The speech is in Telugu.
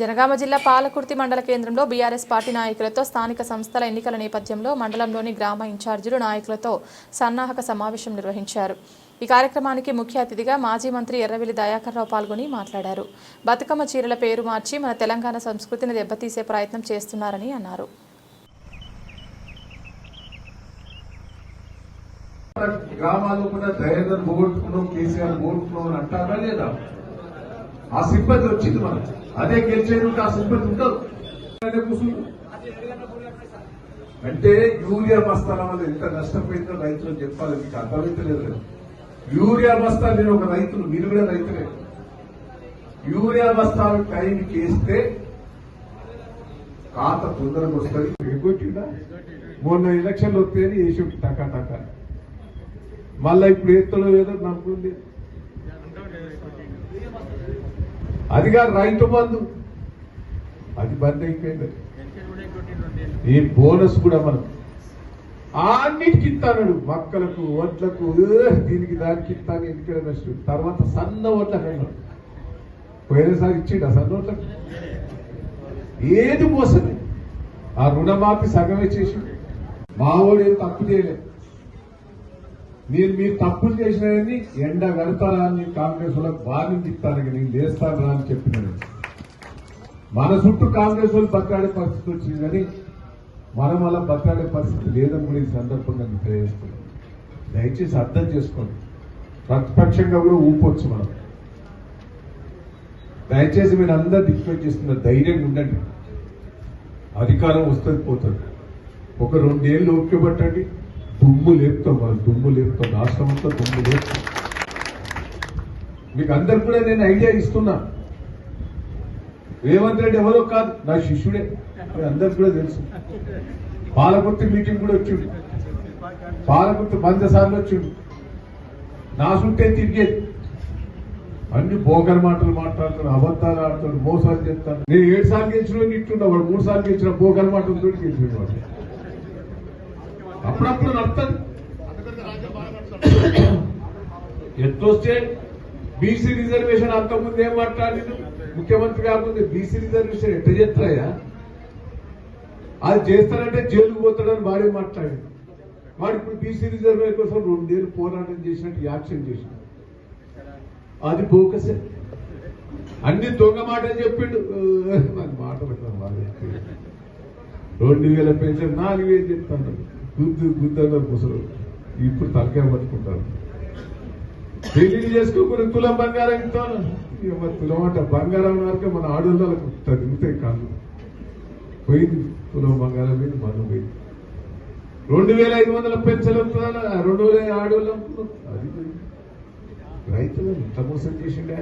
జనగామ జిల్లా పాలకుర్తి మండల కేంద్రంలో బీఆర్ఎస్ పార్టీ నాయకులతో స్థానిక సంస్థల ఎన్నికల నేపథ్యంలో మండలంలోని గ్రామ ఇన్ఛార్జీలు నాయకులతో సన్నాహక సమావేశం నిర్వహించారు. ఈ కార్యక్రమానికి ముఖ్య అతిథిగా మాజీ మంత్రి ఎర్రవెల్లి దయాకర్రావు పాల్గొని మాట్లాడారు. బతుకమ్మ చీరల పేరు మార్చి మన తెలంగాణ సంస్కృతిని దెబ్బతీసే ప్రయత్నం చేస్తున్నారని అన్నారు. గ్రామాలు కూడా దయాకర్ పోగొట్టుకున్నాం కేసీఆర్ పోగొట్టుకున్నాం అని అంటారా లేదా? ఆ సింపతి వచ్చింది మనకు. అదే గెలిచేది ఆ సింపతి ఉండదు అంటే యూరియా బస్తాల వల్ల ఎంత నష్టపోయిందో రైతులు చెప్పాలి. మీకు అర్థమైతలేదు యూరియా బస్తా నేను ఒక రైతులు మీరు కూడా రైతులే. యూరియా బస్తాలు టైంకి వేస్తే కాత తొందరగా వస్తుంది. ఎగ్గొట్టిందా మొన్న ఎలక్షన్లు వస్తే వేసి టకా టకా. మళ్ళా ఇప్పుడు ఎత్తులో ఏదో నమ్ముకుంది అది కాదు రైతు బంధు. అది బంద్ అయిపోయింది. ఈ బోనస్ కూడా మనం అన్నిటికి ఇస్తాడు మక్కలకు ఓట్లకు దీనికి దానికి ఇస్తాను ఎందుకంటే నష్టం. తర్వాత సన్న ఓట్లకు అన్నాడు పోయినసారి ఇచ్చిండు ఆ సన్న ఓట్లకు ఏది మోసమే. ఆ రుణమాఫీ సగమే చేసి మావోడు ఏం తప్పు చేయలేదు. మీరు మీరు తప్పులు చేసినవన్నీ ఎండ కడతారా అని కాంగ్రెస్ వాళ్ళకి వార్నింగ్ ఇస్తాను నేను లేస్తాను రా అని చెప్పినాను. మన చుట్టూ కాంగ్రెస్ వాళ్ళు బతాడే పరిస్థితి వచ్చింది కానీ మనం అలా బతాడే పరిస్థితి లేదని కూడా ఈ సందర్భంగా నేను దయచేసి అర్థం చేసుకోండి. ప్రతిపక్షంగా కూడా ఊపొచ్చు మనం. దయచేసి మీరు అందరు డిస్కస్ చేస్తున్న ధైర్యంగా ఉండండి. అధికారం వస్తుంది పోతుంది. ఒక రెండేళ్ళు ఓపిక పట్టండి. దుమ్ము లేపుతాం మనం దుమ్ము లేపుతాం. రాష్ట్రం అంతా దుమ్ము లేపుతాం. మీకు అందరు కూడా నేను ఐడియా ఇస్తున్నా. రేవంత్ రెడ్డి ఎవరో కాదు నా శిష్యుడే. అది అందరికి కూడా తెలుసు. పాలకుర్తి మీటింగ్ కూడా వచ్చిండు పాలకుర్తి మందసార్లు వచ్చిండు నా చుట్టే తిరిగేది. అన్ని బోగర్ మాటలు మాట్లాడుతాడు అబద్ధాలు ఆడుతాడు మోసాలు చెప్తాడు నేను ఏడు సార్లు గెలిచిన ఇట్లున్నా వాడు మూడు సార్లు గెలిచిన బోగర్ మాటలు తోటి గెలిచిన వాడు. అప్పుడప్పుడు నడుతుంది ఎత్తొస్తే బీసీ రిజర్వేషన్ అంతకుముందు ఏం మాట్లాడిండు ముఖ్యమంత్రి కాకుండా బీసీ రిజర్వేషన్ ఎట్ట చేస్తాయా అది చేస్తానంటే జైలుకు పోతాడని వాడే మాట్లాడిండు. వాడు ఇప్పుడు బీసీ రిజర్వేషన్ కోసం రెండేళ్ళు పోరాటం చేసినట్టు యాక్షన్ చేసినాడు. అది బోకసే అన్ని దొంగ మాటలు చెప్పిండు. మాట పెట్టాను బాగా రెండు వేల పెన్షన్ నాలుగు వేలు చెప్తాను గుద్దు గుద్దన్నారు ముసలు ఇప్పుడు తలకాయ పట్టుకుంటారు. పెళ్ళి చేసుకోకుండా తులం బంగారం ఇస్తాను. ఇక తులం అంట బంగారం వరకు మన ఆడోళ్ళకు తగ్గుతాయి కాదు పోయింది తులం బంగారం మీద మనం పోయింది. రెండు వేల ఐదు వందల పెన్షన్ రెండు వేల ఆడోళ్ళు అది పోయింది. రైతులు ఇంత మోసం చేసిండే?